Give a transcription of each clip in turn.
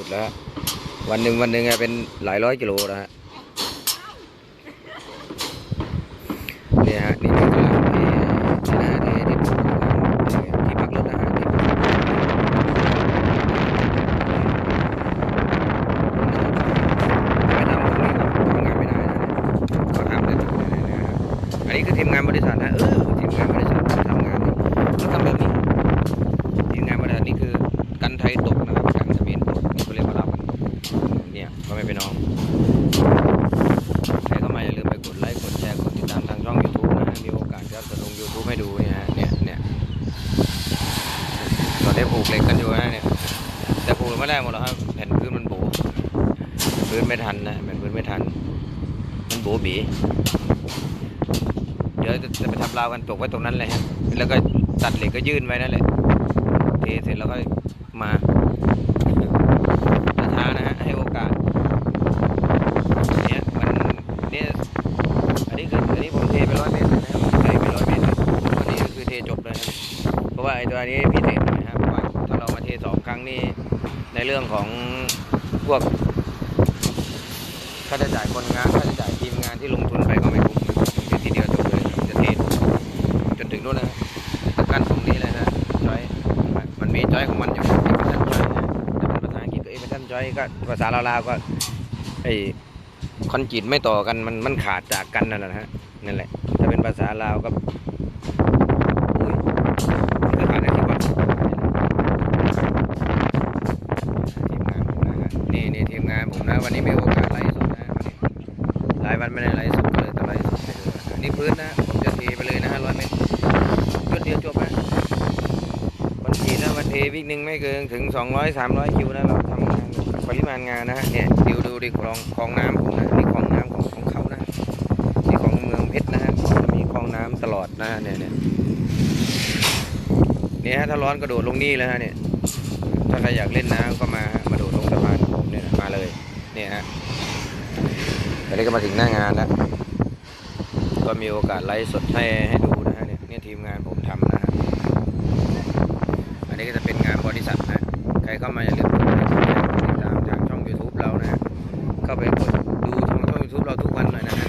สุดแล้ว วันหนึ่งวันหนึ่งอะเป็นหลายร้อยกิโลนะฮะเนี่ยฮะนี่คือที่ที่นะที่ที่ที่พักรถนะฮะที่ไม่ทำตรงนี้ก็ทำงานไม่ได้นะก็ห้ามเลยนะฮะอันนี้คือทีมงานบริษัทนะเออทีมงานบริษัททำงานเนี่ยก็ทำแบบนี้ ทีมงานบริษัทนี่คือกันไทยตกนะครับกันทะเบียนตกนี่เขาเรียกว่าเรากันเนี่ยก็ไม่เป็นน้องใครเข้ามาอย่าลืมไปกดไลค์กดแชร์กดติดตามทางช่อง YouTube นะฮะมีโอกาสก็จะลง YouTube ให้ดูเนี่ยฮะเนี่ยเนี่ย ปลูกเหล็กกันอยู่นะเนี่ย แต่ปลูกไม่ได้หมดหรอกครับแผ่นพื้นมันโบพื้นไม่ทันนะแผ่นพื้นไม่ทัน มันโบบีเดี๋ยวจะจะไปทำราวกันตกไว้ตรงนั้นเลยฮะแล้วก็ตัดเหล็กก็ยื่นไว้นั่นแหละเทเสร็จแล้วก็มาๆนะฮะให้โอกาสเนี่ยมันเนี่ยอันนี้คืออันนี้ผมเทไปร้อยเมตรเลยนะครับเทไปร้อยเมตรเลยอันนี้ก็คือเทจบเลยครับเพราะว่าไอ้ตัวนี้พิเศษหน่อยนะครับเพราะว่าถ้าเรามาเทสองครั้งนี่ในเรื่องของพ วกค่าใช้จ่ายคนงานค่าใช้จ่ายทีมงานที่ลงทุนไปก็ไม่คุ้มเททีเดียวจบเลยจะเทจนถึงนู่นนะตะกันตรงนี้เลยนะจอยมันมีจอยของมันอยู่เอกชันจอยนะแต่เป็นภาษาอังกฤษก็เอกชันจอยก็ภาษาลาวๆก็ไอ้คอนกรีตไม่ต่อกันมันมันขาดจากกันนั่นแหละฮะนั่นแหละถ้าเป็นภาษาลาวก็อุ้ยคือขาดอะไรที่ว่าทีมงานผมนะฮะนี่นี่ทีมงานผมนะวันนี้มีโอกาสไลฟ์สดนะวันนี้หลายวันไม่ได้ไลฟ์สดก็เลยต้องไลฟ์สดไปดูนะฮะนี่พื้นนะผมจะเทไปเลยนะฮะร้อยเมตรยดเดียวจบนะ วันที นะวันเทวิ่งหนึ่งไม่เกินถึง 200 300 คิวนะเราทำงานปริมาณงานนะฮะเนี่ยดูดูดิคลองคลองน้ำผมนะนี่คลองน้ำของของเขานะนี่ของเมืองเพชรนะฮะมีคลองน้ำตลอดนะฮะเนี่ยเนี่ยเนี่ยฮะถ้าร้อนกระโดดลงนี่เลยฮะเนี่ยถ้าใครอยากเล่นน้ำก็มามาโดดลงสะพานผมเนี่ยมาเลยเนี่ยฮะตอนนี้ก็มาถึงหน้างานแล้วก็มีโอกาสไลฟ์สดให้ให้ดูนะฮะเนี่ยเนี่ยทีมงานผมทำนะฮะ นี้ก็จะเป็นงานบริษัทนะ ใครเข้ามาอย่าลืมกดไลค์กดติดตามทางช่อง YouTube เรานะเข้าไปกดดูทางช่อง YouTube เราทุกวันหน่อยนะฮะ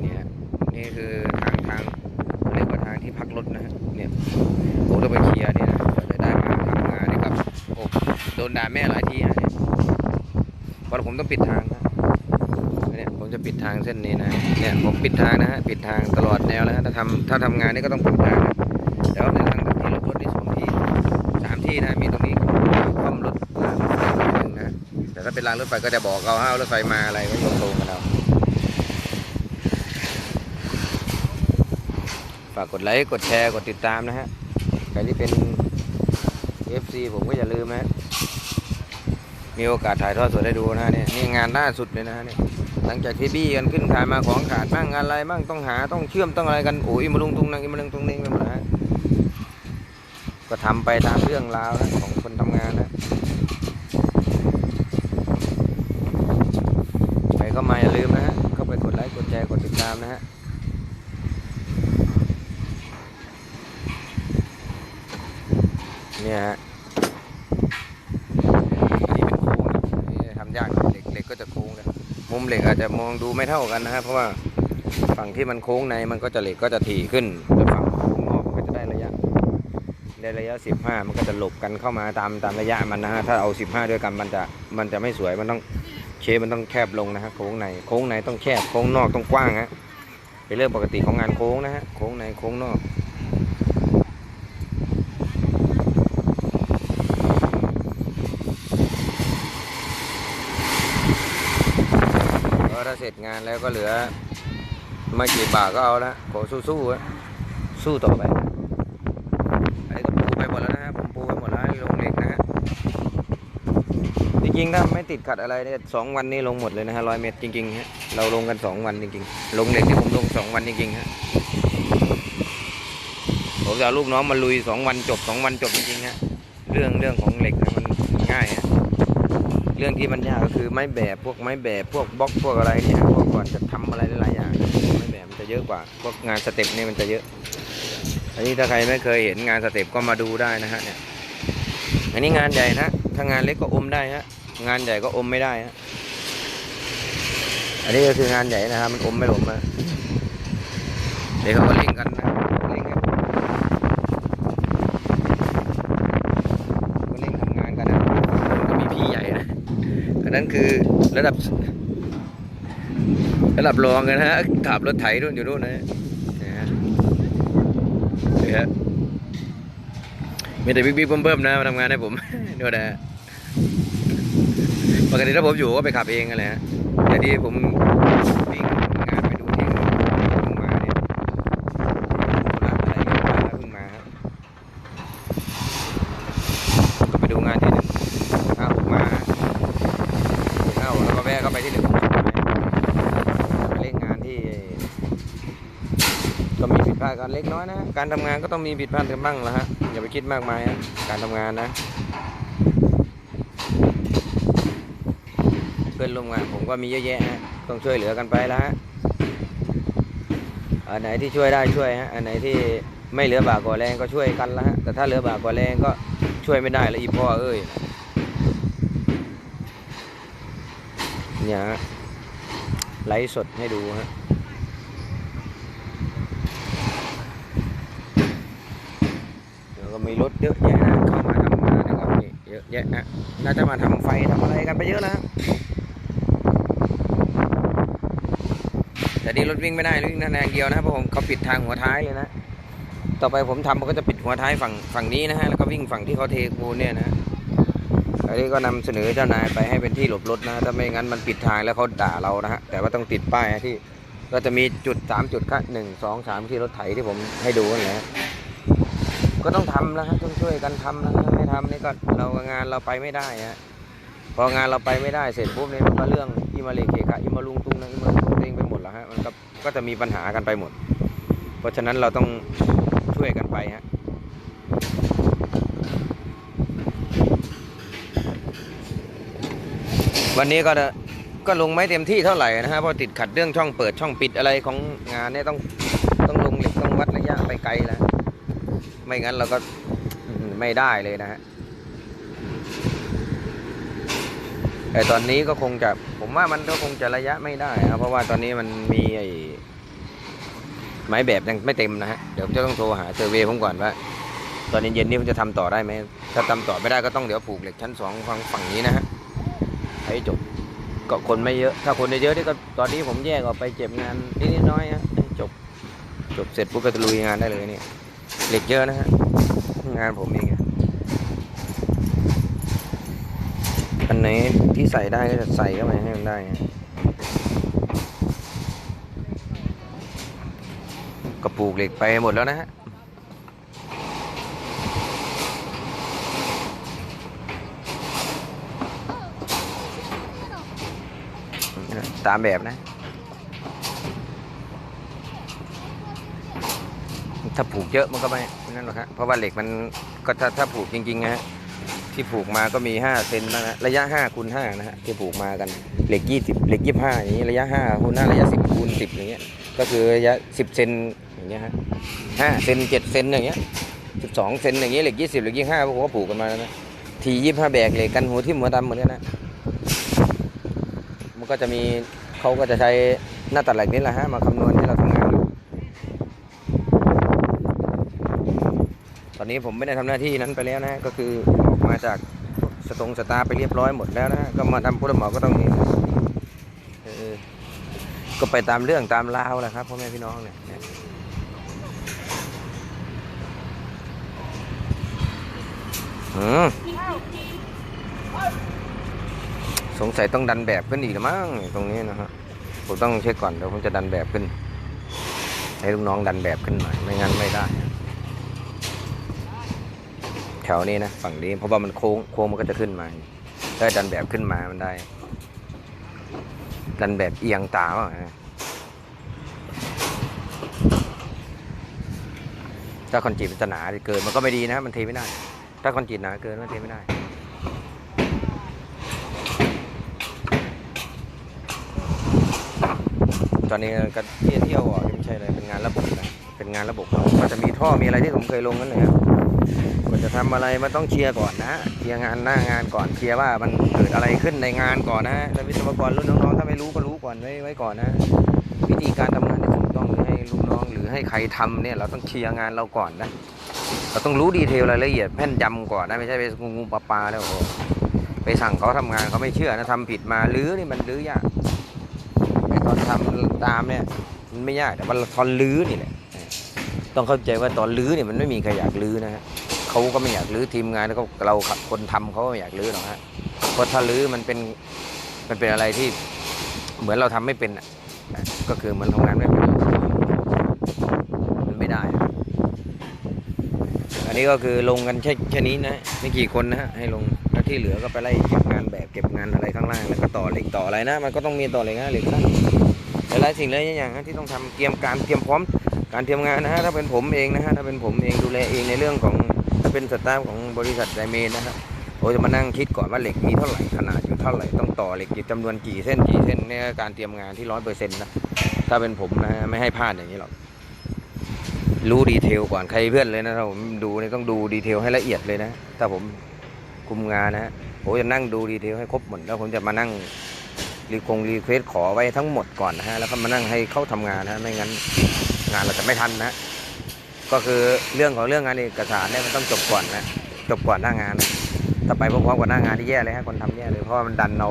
เนี่ยนี่คือทางทางเรียกว่าทางที่พักรถนะฮะเนี่ยผมต้องไปเคลียร์เนี่ยนะกว่าจะได้มาทำงานนี่ครับโอ้โดนด่าแม่หลายทีนะเนี่ยเพราะผมต้องปิดทางนะเนี่ยผมจะปิดทางเส้นนี้นะเนี่ยผมปิดทางนะฮะปิดทางตลอดแนวแล้วฮะถ้าทำถ้าทำงานนี่ก็ต้องปิดทางนะ แต่ว่าในทางที่รถรถที่สองที่สามที่นะมีตรงนี้คว่ำรถรางรถไฟหนึ่งนะแต่ถ้า เป็นรางรถไฟก็จะบอกเอาห้าวรถไฟมาอะไรก็ตรงๆกันเอาฝากกดไลค์กดแชร์กดติดตามนะฮะใครที่เป็น FC ผมก็อย่าลืมนะมีโอกาสถ่ายทอดสดได้ดูนะเนี่ยนี่งานล่าสุดเลยนะฮะเนี่ยหลังจากที่บี้กันขึ้นขายมาของขาดบ้างอะไรบ้างต้องหาต้องเชื่อมต้องอะไรกันโอ้ยมาลุงตุงนังอีมาลุงตุงนิ่งไปหมดนะฮะก็ทำไปตามเรื่องราวนะของคนทำงานนะใครก็มาอย่าลืมนะฮะ เข้าไปกดไลค์ กดแชร์ กดติดตาม นะฮะเนี่ยฮะนี่เป็นโค้งนะนี่ทำยากเหล็กเหล็กก็จะโค้งเลยมุมเหล็กอาจจะมองดูไม่เท่ากันนะฮะเพราะว่าฝั่งที่มันโค้งในมันก็จะเหล็กก็จะถี่ขึ้นแล้วฝั่งโค้งนอกก็จะได้ระยะในระยะ 15 มันก็จะหลบกันเข้ามาตามตามระยะมันนะฮะถ้าเอา 15 ด้วยกันมันจะมันจะไม่สวยมันต้องเชฟมันต้องแคบลงนะฮะโค้งในโค้งในต้องแคบโค้งนอกต้องกว้างฮะ เป็นเรื่องปกติของงานโค้งนะฮะ โค้งในโค้งนอกก็ถ้าเสร็จงานแล้วก็เหลือไม่กี่บาทก็เอาละขอสู้ๆอะสู้ต่อไป อันนี้ก็ปูไปหมดแล้วนะฮะผมปูไปหมดแล้วลงเหล็กนะฮะจ ริงๆถ้าไม่ติดขัดอะไรเนี่ยสองวันนี้ลงหมดเลยนะฮะร้อยเมตรจริงๆฮะเราลงกันสองวันจริงๆ ลงเหล็กที่ผมลงสองวันจริงๆฮะผมจะลูกน้องมาลุยสองวันจบสองวันจบจริงๆฮะเรื่องเรื่องของเหล็กเนี่ยมันง่ายฮะเรื่องที่มันยากก็คือไม้แบบพวกไม้แบบพวกบล็อกพวกอะไรเนี่ยพวกก่อนจะทำอะไรหลายๆอย่างไม้แบบมันจะเยอะกว่าพวกงานสเต็ปเนี่ยมันจะเยอะ อันนี้ถ้าใครไม่เคยเห็นงานสเต็ปก็มาดูได้นะฮะเนี่ยอันนี้งานใหญ่นะถ้างานเล็กก็อมได้ฮะ งานใหญ่ก็อมไม่ได้ฮะอันนี้ก็คืองานใหญ่นะครับ มันอมไม่หลมอะเดี๋ยวเขาก็เล่งกันนะเล่งกันก็เล่งทำงานกันนะมันก็มีพี่ใหญ่นะอันนั้นคือระดับ ระดับรองกันฮะขับรถไถนู่นอยู่นู่นนะฮะนี่ฮะมีแต่บิ๊กบิ๊กเบิ่มๆนะมาทำงานให้ผมดูนะ ปกติถ้าผมอยู่ก็ไปขับเองกันแหละฮะแต่ที่ผมวิ่งงานไปดูที่เพิ่งมาเนี่ยธุระอะไรเงี้ยแล้วพิ่งมาครับก็ไปดูงานที่หนึ่งอ้าวมาอ้าวแล้วก็แวะเข้าไปที่หนึ่งเล่นงานที่ ก็มีผิดพลาดกันเล็กน้อยนะ การทำงานก็ต้องมีผิดพลาดกันบ้างละฮะอย่าไปคิดมากมายฮะการทำงานนะ เพื่ อนร่วมงานผมก็มีเยอะแยะฮะต้องช่วยเหลือกันไปแล้วฮะอันไหนที่ช่วยได้ช่วยฮะอันไหนที่ไม่เหลือบากกว่าแรงก็ช่วยกันละฮะแต่ถ้าเหลือบากกว่าแรงก็ช่วยไม่ได้แล้วอีพ่อเอ้ยเนี่ยฮะไลฟ์สดให้ดูฮะแล้วก็มีรถเยอะแยะนะเข้ามาทำงานนะครับนี่เยอะแยะฮะน่าจะมาทำไฟทำอะไรกันไปเยอะนะฮะแต่ นี่รถวิ่งไม่ได้วิ่งทางแรงเดียวนะเพราะผมเขาปิดทางหัวท้ายเลยนะต่อไปผมทำมันก็จะปิดหัวท้ายฝั่งฝั่งนี้นะฮะแล้วก็วิ่งฝั่งที่เขาเทปูนเนี่ยนะอันนี้ก็นำเสนอเจ้านายไปให้เป็นที่หลบรถนะถ้าไม่งั้นมันปิดทางแล้วเขาด่าเรานะฮะแต่ว่าต้องติดป้ายที่ก็จะมีจุดสามจุดค่ะหนึ่งสองสามที่รถไถที่ผมให้ดูนั่นแหละก็ต้องทำนะฮะต้องช่วยกันทำนะไม่ทำนี่ก็เรางานเราไปไม่ได้ฮะพองานเราไปไม่ได้เสร็จปุ๊บเนี่ยมันก็เรื่องอิมาเลเคคะอิมาลุงตุงนะอิมาลุง แล้วฮะมันก็ก็จะมีปัญหากันไปหมด เพราะฉะนั้นเราต้องช่วยกันไปฮะวันนี้ก็จะก็ลงไม่เต็มที่เท่าไหร่นะฮะเพราะติดขัดเรื่องช่องเปิดช่องปิดอะไรของงานเนี่ยต้องต้องลงเหล็กต้องวัดระยะไปไกลแล้วไม่งั้นเราก็ไม่ได้เลยนะฮะ แต่ตอนนี้ก็คงจะผมว่ามันก็คงจะระยะไม่ได้ครับเพราะว่าตอนนี้มันมีไอ้ไม้แบบยังไม่เต็มนะฮะเดี๋ยวจะต้องโทรหาเซอร์เวย์ผมก่อนว่า ตอนเย็นๆนี้ผมจะทำต่อได้ไหมถ้าทำต่อไม่ได้ก็ต้องเดี๋ยวผูกเหล็กชั้นสองฝั่งฝั่งนี้นะฮะให้จบก็คนไม่เยอะ ถ้าคนเยอะๆนี่ก็ตอนนี้ผมแยกออกไปเจ็บงานนิดๆน้อยฮะจบจบเสร็จปุ๊บก็จะลุยงานได้เลยเนี่ยเหล็กเยอะนะฮะงานผมเองอะอัน ไหนที่ใส่ได้ก็จะใส่เข้าไปให้มันได้ฮะก็ปลูกเหล็กไปหมดแล้วนะฮะตามแบบนะ ถ้าผูกเยอะมันก็ไม่นั่นหรอกครับเพราะว่าเหล็กมันก็ถ้าถ้าผูกจริงๆนะฮะ ที่ผูกมาก็มี 5 เซนนะฮะระยะ5คูณ5นะฮะที่ผูกมากันเหล็ก 20เหล็ก 25 อย่างนี้ระยะ5คูณ5ระยะ 10คูณ10 อย่างเงี้ยก็คือระยะ 10 เซนอย่างเงี้ยฮะ5เซน7เซนอย่างเงี้ย12 เซนอย่างเงี้ยเหล็ก 20เหล็ก 25พวกเขาผูกกันมาแล้วนะที25แบกเหล็กกันหัวทิ่มหัวดำเหมือนกันนะมันก็จะมีเขาก็จะใช้หน้าตัดเหล็กนี่แหละฮะมาคำนวณให้เราทำงานดูตอนนี้ผมไม่ได้ทำหน้าที่นั้นไปแล้วนะก็คือ มาจากสตรงสตาไปเรียบร้อยหมดแล้วนะก็มาทำผู้รับเหมาก็ต้องนี่เออก็ไปตามเรื่องตามราวแหละครับพ่อแม่พี่น้องเนี่ยอืมสงสัยต้องดันแบบขึ้นอีกแล้วมั้งตรงนี้นะฮะผมต้องเช็คก่อนเดี๋ยวผมจะดันแบบขึ้น ให้ลูกน้องดันแบบขึ้นหน่อยไม่งั้นไม่ได้ แถวนี้นะฝั่งนี้เพราะว่ามันโค้งโค้งมันก็จะขึ้นมาถ้าดันแบบขึ้นมามันได้ ดันแบบเอียงตาว่ะถ้าคอนกรีตมันจะหนาเกินมันก็ไม่ดีนะมันเทไม่ได้ ถ้าคอนกรีตหนาเกินมันเทไม่ได้ตอนนี้ก็เที่ยวเที่ยวอะไม่ใช่เลยเป็นงานระบบนะเป็นงานระบบก็จะมีท่อมีอะไรที่ผมเคยลงนั่นเลยครับ จะจะทำอะไรมันต้องเคลียร์ก่อนนะเคลียร์งานหน้างานก่อนเคลียร์ว่ามันเกิดอะไรขึ้นในงานก่อนนะแล้ววิศวกรรุ่นน้องๆถ้าไม่รู้ก็รู้ก่อนไว้ไว้ก่อนนะ วิธีการทำงานที่ถูกต้องหรือให้ลูกน้องหรือให้ใครทำเนี่ยเราต้องเคลียร์งานเราก่อนนะเราต้องรู้ดีเทลรายละเอียดแม่นยำก่อนนะไม่ใช่ไปงูงูปลาปลาแล้วโอ้โหไปสั่งเขาทำงานเขาไม่เชื่อนะทำผิดมาลื้อนี่มันลื้อยากไอตอนทำตามเนี่ยมันไม่ยากแต่ว่าตอนลื้อนี่แหละต้องเข้าใจว่าตอนลื้อเนี่ยมันไม่มีใครอยากลื้อนะฮะ เขาก็ไม่อยากลื้อทีมงานแล้วก็เราคนทำเขาก็ไม่อยากลื้อหรอกฮะเพราะถ้าลื้อมันเป็นมันเป็นอะไรที่เหมือนเราทำไม่เป็นอะก็คือมันทำงานไม่เป็นมันไม่ได้ อันนี้ก็คือลงกันแค่แค่นี้นะไม่กี่คนนะฮะให้ลงแล้วที่เหลือก็ไปไล่เก็บงานแบบเก็บงานอะไรข้างล่างแล้วก็ต่อเหล็กต่ออะไรนะมันก็ต้องมีต่อเหล็กนะเหล็กสั้นหลายสิ่งหลายอย่างนะที่ต้องทำเตรียมการเตรียมพร้อมการเตรียมงานนะฮะถ้าเป็นผมเองนะฮะถ้าเป็นผมเองดูแลเองในเรื่องของ ถ้าเป็นสตาฟของบริษัทไดเมนนะฮะโอ้จะมานั่งคิดก่อนว่าเหล็กมีเท่าไหร่ขนาดอยู่เท่าไหร่ต้องต่อเหล็กกี่จำนวนกี่เส้นกี่เส้นเนี่ยการเตรียมงานที่ร้อยเปอร์เซ็นต์นะถ้าเป็นผมนะไม่ให้พลาดอย่างนี้หรอกรู้ดีเทลก่อนใครเพื่อนเลยนะถ้าผมดูนี่ต้องดูดีเทลให้ละเอียดเลยนะ ถ้าผมคุมงานนะผมจะนั่งดูดีเทลให้ครบหมดแล้วผมจะมานั่งรีคงรีเควสขอไว้ทั้งหมดก่อนนะฮะแล้วก็มานั่งให้เขาทำงานนะไม่งั้นงานเราจะไม่ทันนะ ก็คือเรื่องของเรื่องงานเอกสารเนี่ยมันต้องจบก่อนนะจบก่อนหน้างานถ้าไปพร้อมๆกับหน้างานที่แย่เลยฮะคนทำแย่เลยเพราะว่ามันดันเรา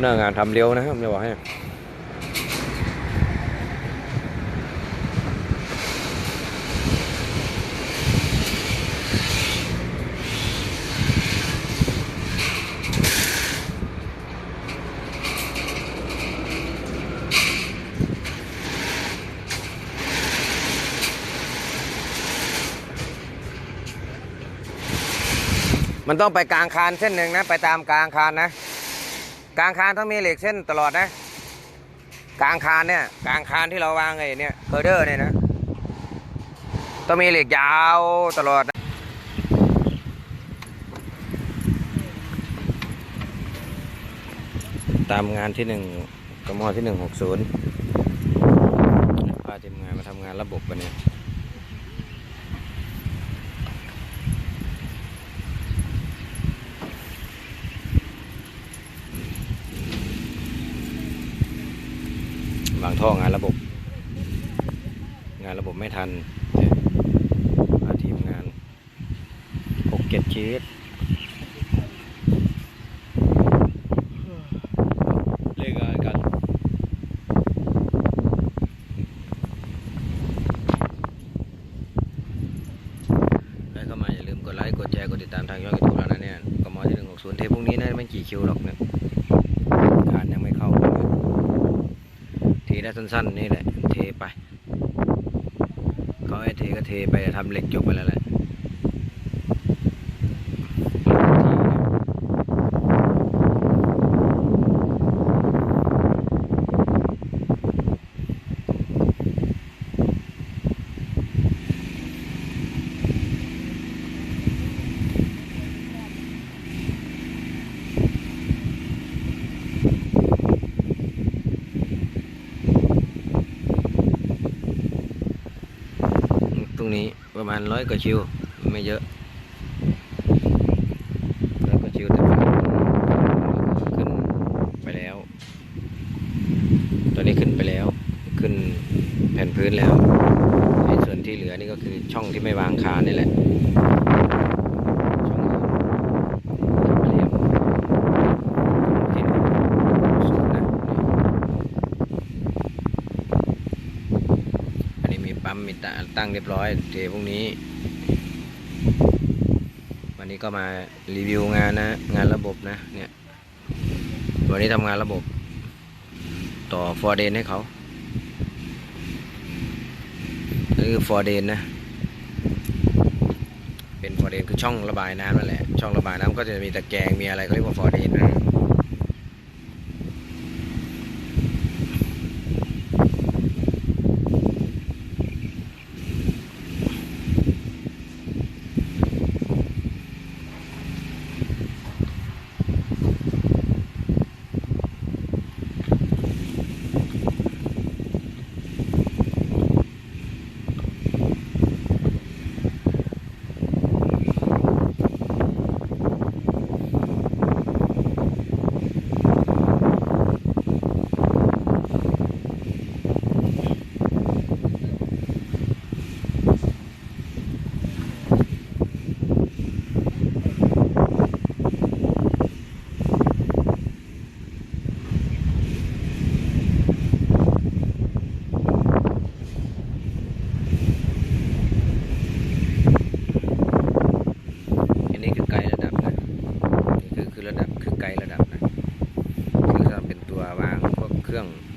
หน้างานทำเร็วนะครับจะบอกให้ มันต้องไปกลางคานเส้นหนึ่งนะ ไปตามกลางคานนะ กลางคานต้องมีเหล็กเส้นตลอดนะ กลางคานเนี่ย กลางคานที่เราวางไอ้เนี่ยเฮอร์เดอร์เนี่ยนะ ต้องมีเหล็กยาวตลอดนะตามงานที่หนึ่งกมที่หนึ่งหกศูนย์พาทีมงานมาทำงานระบบกันนี่ย วาง ท่องานระบบ งานระบบไม่ทันมาทีมงานหกเจ็ดเคสเล่นงานกัน ได้เข้ามาอย่าลืมกดไลค์ กดแชร์ กดติดตามทางช่องยูทูบแล้วนะเนี่ยกมที่หนึ่งหกศูนย์เทปพวกนี้นะไม่กี่คิวหรอกเนี่ยการยังไม่เข้า ทีได้ สั้น ๆ นี่แหละ เทไปเขาให้เทก็เทไปทำเหล็กจบไปแล้วแหละตรงนี้ น้อยกว่าคิวไม่เยอะร้อยกว่าชิวแต่ขึ้นไปแล้วตอนนี้ขึ้นไปแล้ว ขึ้นแผ่นพื้นแล้วไอ้ส่วนที่เหลือนี่ก็คือช่องที่ไม่วางคานี่แหละช่องอื่นเรียบที่หนึ่งศูนย์นะ อันนี้มีปั๊มมี ตั้งเรียบร้อยเทพวกนี้ วันนี้ก็มารีวิวงานนะ งานระบบนะ เนี่ย วันนี้ทำงานระบบ ต่อฟอร์เดนให้เขานี่คือฟอร์เดนนะ เป็นฟอร์เดนคือช่องระบายน้ำนั่นแหละ ช่องระบายน้ำก็จะมีตะแกรงมีอะไรก็เรียกว่าฟอร์เดนนะ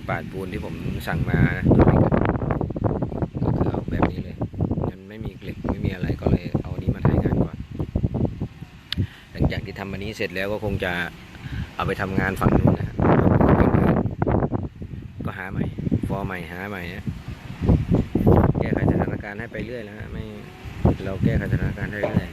ปาดปูนที่ผมสั่งมานะตัวนี้ก็คือเอาแบบนี้เลยมันไม่มีเหล็กไม่มีอะไรก็เลยเอานี้มาถ่ายงานก่อน หลังจากที่ทำอันนี้เสร็จแล้วก็คงจะเอาไปทำงานฝั่งนู้นนะก็หาใหม่ ฟอร์ใหม่หาใหม่นะแก้ไขสถานการณ์ให้ไปเรื่อยแล้วฮะไม่เราแก้ไขสถานการณ์ให้เรื่อย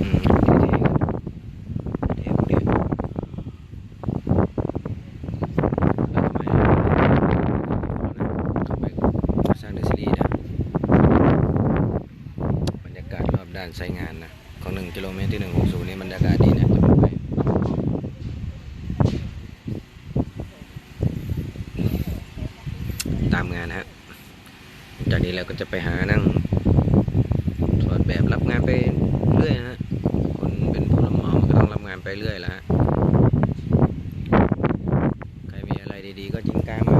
อืมเท่ๆเท่ๆแล้วทำไมเข้าไปสร้างเดอะซีรีส์นะบรรยากาศรอบด้านใช้งานนะของหนึ่งกิโลเมตรที่หนึ่งหกศูนย์นี่บรรยากาศดีนะจะไป ตามงานฮะ จากนี้เราก็จะไปหานั่งถอดแบบรับงานไปเรื่อยนะฮะ คนเป็นผู้รับเหมาก็ต้องรับงานไปเรื่อยแหละฮะ ใครมีอะไรดีๆ ก็จิ้งก้ามา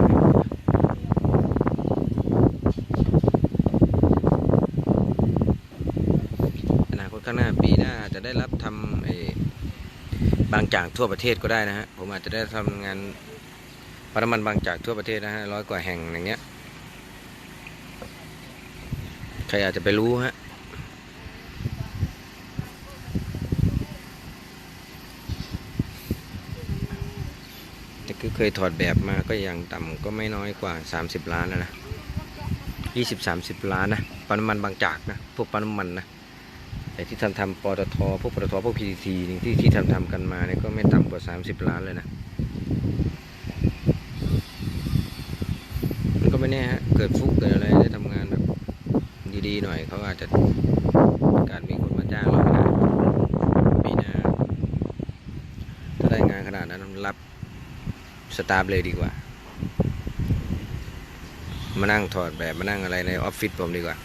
อนาคตข้างหน้าปีหน้าจะได้รับทำบางจากทั่วประเทศก็ได้นะฮะ ผมอาจจะได้ทำงาน ปั๊มน้ำมันบางจากทั่วประเทศนะฮะร้อยกว่าแห่งอย่างเงี้ย ใครอาจจะไปรู้ฮะแต่คือเคยถอดแบบมาก็ยังต่ำก็ไม่น้อยกว่า 30 ล้านแล้วนะ20 30ล้านนะปั๊มน้ำมันบางจากนะพวกปั๊มน้ำมันนะแต่ที่ทำทำปตทพวกปตทพวกพีทีที่ที่ทำทำกันมาเนี่ยก็ไม่ต่ำกว่า 30 ล้านเลยนะ มันก็ ไม่แน่ฮะเกิดฟุกเกิดอะไรได้ทำงานแบบดีๆหน่อยเขาอาจจะการมีคนมาจ้างเราก็ได้ปีหน้าถ้าได้งานขนาดนั้นรับสตาฟเลยดีกว่า มานั่งถอดแบบมานั่งอะไรในออฟฟิศผมดีกว่า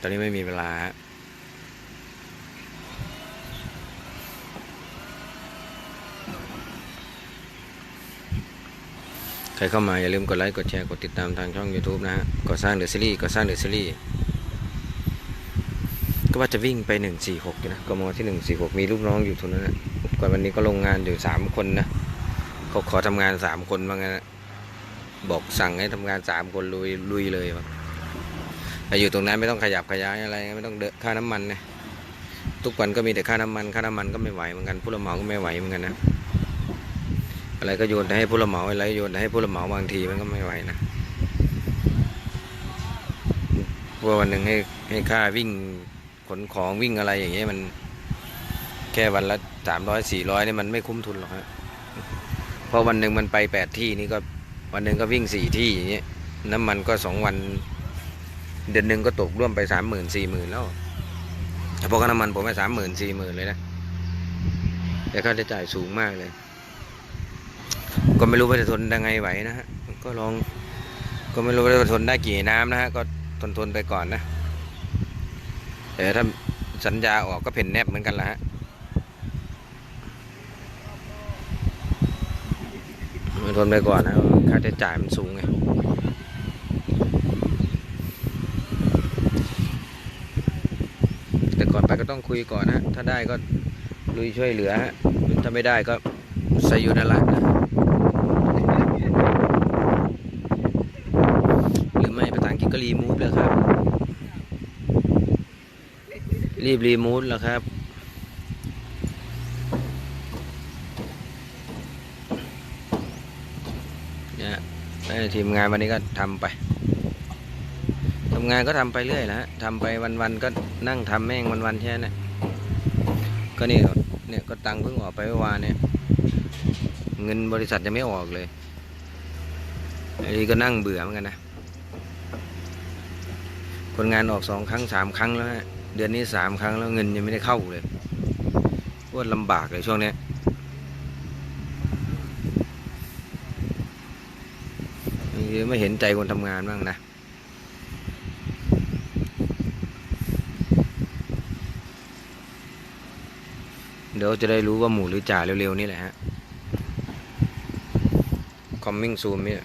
ตอนนี้ไม่มีเวลาฮะ ใครเข้ามาอย่าลืมกดไลค์กดแชร์กดติดตามทางช่อง YouTube นะฮะก่อสร้างเดอะซีรีส์ก่อสร้างเดอะซีรีส์ก็ว่าจะวิ่งไป 146อยู่นะกมที่ 146 มีลูกน้องอยู่ทุนนั้นนะก่อนวันนี้ก็ลงงานอยู่ 3 คนนะเขาขอทำงาน 3 คนว่างั้นนะบอกสั่งให้ทำงาน 3 คนลุยลุยเลยว่ะแต่อยู่ตรงนั้นไม่ต้องขยับขยายอะไร ไม่ต้องเดนค่าน้ำมันนะทุกวันก็มีแต่ค่าน้ำมันค่าน้ำมันก็ไม่ไหวเหมือนกันผู้รับเหมาก็ไม่ไหวเหมือนกันนะ อะไรก็โยนให้ผู้รับเหมาอะไรโยนให้ผู้รับเหมาบางทีมันก็ไม่ไหวนะเพราะวันหนึ่งให้ให้ค่าวิ่งขนของวิ่งอะไรอย่างเงี้ยมันแค่วันละสามร้อยสี่ร้อยนี่มันไม่คุ้มทุนหรอกฮะเพราะวันหนึ่งมันไปแปดที่นี่ก็วันหนึ่งก็วิ่งสี่ที่อย่างเงี้ยน้ำมันก็สองวัน เดือนหนึ่งก็ตกร่วมไปสามหมื่นสี่หมื่นแล้วเฉพาะค่าน้ำมันผมไปสามหมื่นสี่หมื่นเลยนะแต่ค่าใช้จ่ายสูงมากเลย ก็ไม่รู้ว่าจะทนยังไงไหวนะฮะก็ลองก็ไม่รู้ว่าจะทนได้กี่น้ำนะฮะก็ทนทนไปก่อนนะแต่ถ้าสัญญาออกก็เพ่นแนบเหมือนกันละฮะทนไปก่อนนะค่าใช้จ่ายมันสูงไงแต่ก่อนไปก็ต้องคุยก่อนนะถ้าได้ก็ลุยช่วยเหลือฮะถ้าไม่ได้ก็ไซยูนาระนะ หรือไม่ภาษาอังกฤษก็รีมูฟ แล้วครับ รีบรีมูฟแล้วครับเนี่ยเอ้ทีมงานวันนี้ก็ทำไปทำงานก็ทำไปเรื่อยนะฮะทำไปวันๆก็นั่งทำแม่งวันๆแค่นั้นก็นี่เนี่ยก็ตังค์เพิ่งออกไปเมื่อวานเนี่ย เงินบริษัทจะไม่ออกเลยอ้นี่ก็นั่งเบื่อเหมือนกันนะ คนงานออกสองครั้งสามครั้งแล้วฮะเดือนนี้สามครั้งแล้วเงินยังไม่ได้เข้าเลยโคตรลำบากเลยช่วงนี้ไม่เห็นใจคนทำงานบ้างนะเดี๋ยวจะได้รู้ว่าหมูหรือจ่าเร็วๆนี่แหละฮะ coming soon เนี่ย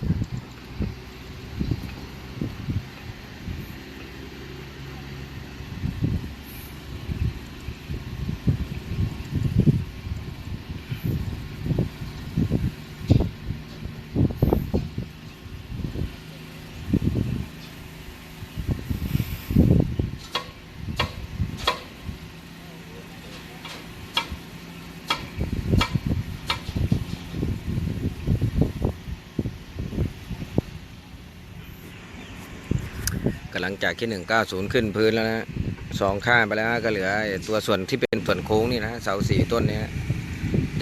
จากที่ 190 ขึ้นพื้นแล้วนะสองข้างไปแล้วก็เหลือตัวส่วนที่เป็นส่วนโค้งนี่นะเสาสี่ต้นเนี้ย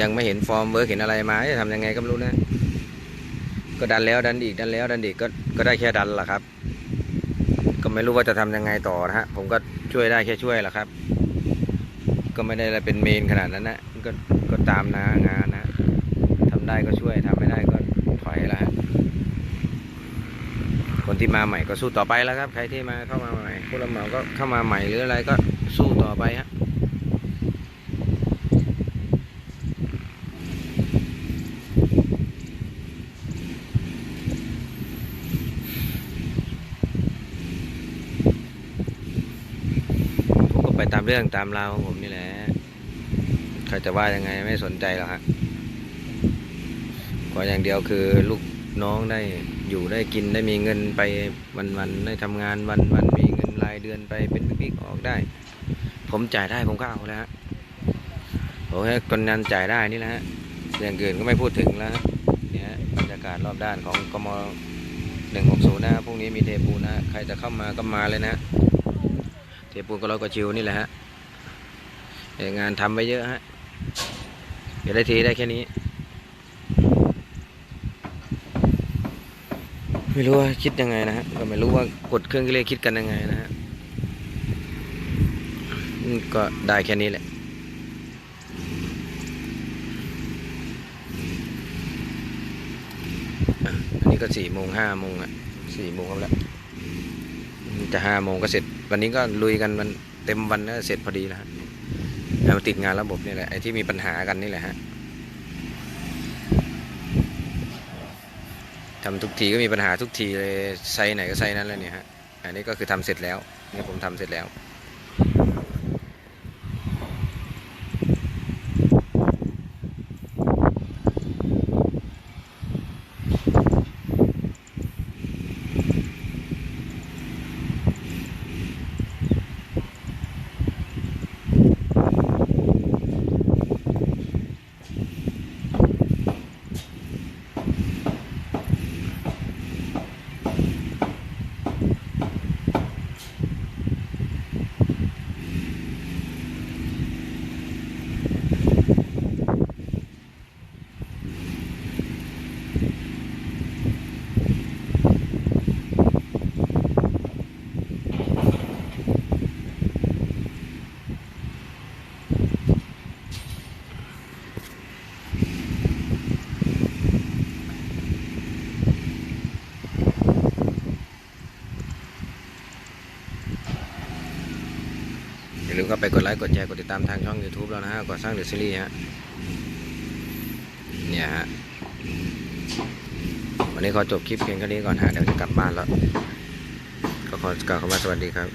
ยังไม่เห็นฟอร์มเวิร์กเห็นอะไรมาจะทำยังไงก็ไม่รู้นะก็ดันแล้วดันอีกดันแล้วดันอีกก็ก็ได้แค่ดันแหละครับ ก็ไม่รู้ว่าจะทำยังไงต่อนะฮะผมก็ช่วยได้แค่ช่วยแหละครับ ก็ไม่ได้อะไรเป็นเมนขนาดนั้นนะก็ก็ตามนะงานนะทำได้ก็ช่วยทำไม่ได้ก็ถอยละฮะ คนที่มาใหม่ก็สู้ต่อไปแล้วครับ ใครที่มาเข้ามาใหม่ผู้รับเหมาก็เข้ามาใหม่หรืออะไรก็สู้ต่อไปฮะผมก็ไปตามเรื่องตามราวของผมนี่แหละใครจะว่ายังไงไม่สนใจหรอกฮะขออย่างเดียวคือลูก น้องได้อยู่ได้กินได้มีเงินไปวันวันได้ทำงานวันวันมีเงินรายเดือนไปเป็นปิ๊กออกได้ ผมจ่ายได้ผมก็เอาแล้วฮะโอ้ยคนนั้นจ่ายได้นี่แหละฮะอย่างอื่นก็ไม่พูดถึงแล้วเนี่ยบรรยากาศรอบด้านของกมหนึ่งหกศูนย์นะพรุ่งนี้มีเทปูนนะใครจะเข้ามาก็มาเลยนะเทปูนก็ร้อยกว่าชิวนี่แหละฮะงานทำไปเยอะฮะเดี๋ยวได้ทีได้แค่นี้ ไม่รู้ว่าคิดยังไงนะฮะก็ไม่รู้ว่ากดเครื่องคิเลขคิดกันยังไงนะฮะก็ได้แค่นี้แหละอันนี้ก็สี่โมงห้าโมงอะสี่โมงแล้วจะห้าโมงก็เสร็จ วันนี้ก็ลุยกันมันเต็มวันแล้วเสร็จพอดีแล้วฮะแล้วมาติดงานระบบนี่แหละไอ้ที่มีปัญหากันนี่แหละฮะ ทำทุกทีก็มีปัญหาทุกทีเลยไซส์ไหนก็ไซส์นั้นเลยเนี่ยฮะอันนี้ก็คือทำเสร็จแล้วนี่ผมทำเสร็จแล้ว ก็ไปกดไลค์กดแชร์กดติดตามทางช่อง YouTube แล้วนะฮะก่อสร้างเดอะซีรีส์ฮะเนี่ยฮะวันนี้ขอจบคลิปเพียงแค่นี้ก่อนฮะเดี๋ยวจะกลับบ้านแล้ว ก็ขอกล่าวคำว่าสวัสดีครับ